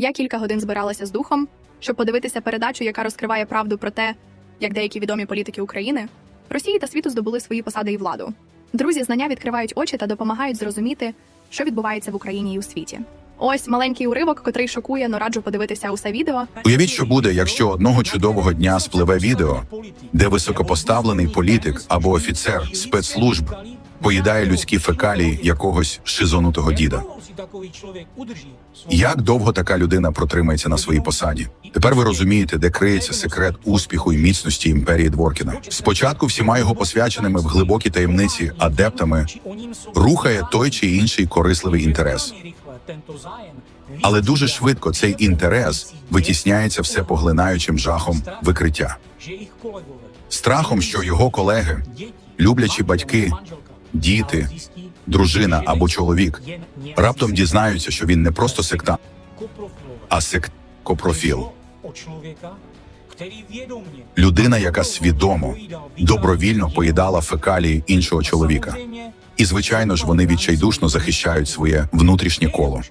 Я кілька годин збиралася з духом, щоб подивитися передачу, яка розкриває правду про те, як деякі відомі політики України, Росії та світу здобули свої посади і владу. Друзі, знання відкривають очі та допомагають зрозуміти, що відбувається в Україні і у світі. Ось маленький уривок, котрий шокує, но раджу подивитися усе відео. Уявіть, що буде, якщо одного чудового дня спливе відео, де високопоставлений політик або офіцер спецслужб поїдає людські фекалії якогось шизонутого діда. Як довго така людина протримається на своїй посаді? Тепер ви розумієте, де криється секрет успіху і міцності імперії Дворкіна. Спочатку всіма його посвяченими в глибокій таємниці адептами рухає той чи інший корисливий інтерес. Але дуже швидко цей інтерес витісняється все поглинаючим жахом викриття, страхом, що його колеги, люблячі батьки, діти, дружина або чоловік раптом дізнаються, що він не просто сектант, а сект-копрофіл. людина, яка свідомо, добровільно поїдала фекалії іншого чоловіка. І звичайно ж, вони відчайдушно захищають своє внутрішнє коло.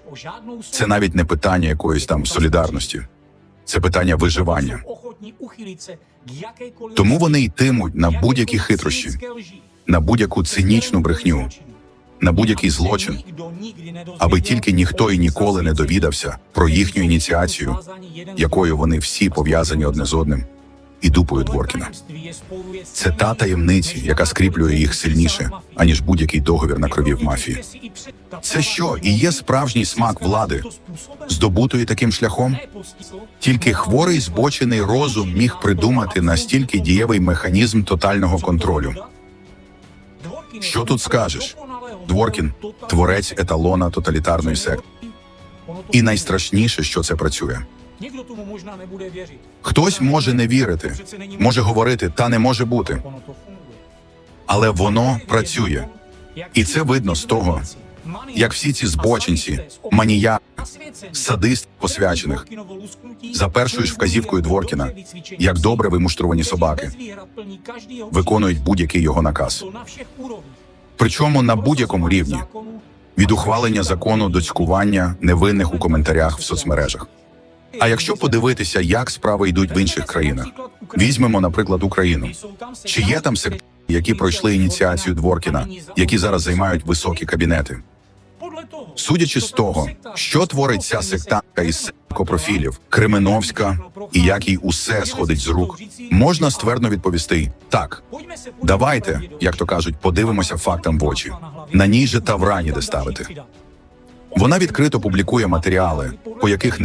Це навіть не питання якоїсь там солідарності, це питання виживання. Тому вони йтимуть на будь-які хитрощі, на будь-яку цинічну брехню, на будь-який злочин, аби тільки ніхто і ніколи не довідався про їхню ініціацію, якою вони всі пов'язані одне з одним, і дупою Дворкіна. Це та таємниця, яка скріплює їх сильніше, аніж будь-який договір на крові в мафії. Це що і є справжній смак влади, здобутої таким шляхом? Тільки хворий збочений розум міг придумати настільки дієвий механізм тотального контролю. Що тут скажеш? Дворкін творець еталона тоталітарної секти. І найстрашніше, що це працює. Хтось може не вірити, може говорити, та не може бути, але воно працює. І це видно з того, як всі ці збочинці, маніяки, садист посвячених за першою ж вказівкою Дворкіна, як добре вимуштровані собаки, виконують будь-який його наказ. Причому на будь-якому рівні від ухвалення закону до цькування невинних у коментарях в соцмережах. А якщо подивитися, як справи йдуть в інших країнах, візьмемо, наприклад, Україну. Чи є там секти, які пройшли ініціацію Дворкіна, які зараз займають високі кабінети? Судячи з того, що творить ця сектантка із копрофілів, Кременовська, і як їй усе сходить з рук, можна ствердно відповісти так. Давайте, як то кажуть, подивимося фактам в очі. На ній же тавра ніде ставити. Вона відкрито публікує матеріали, по яких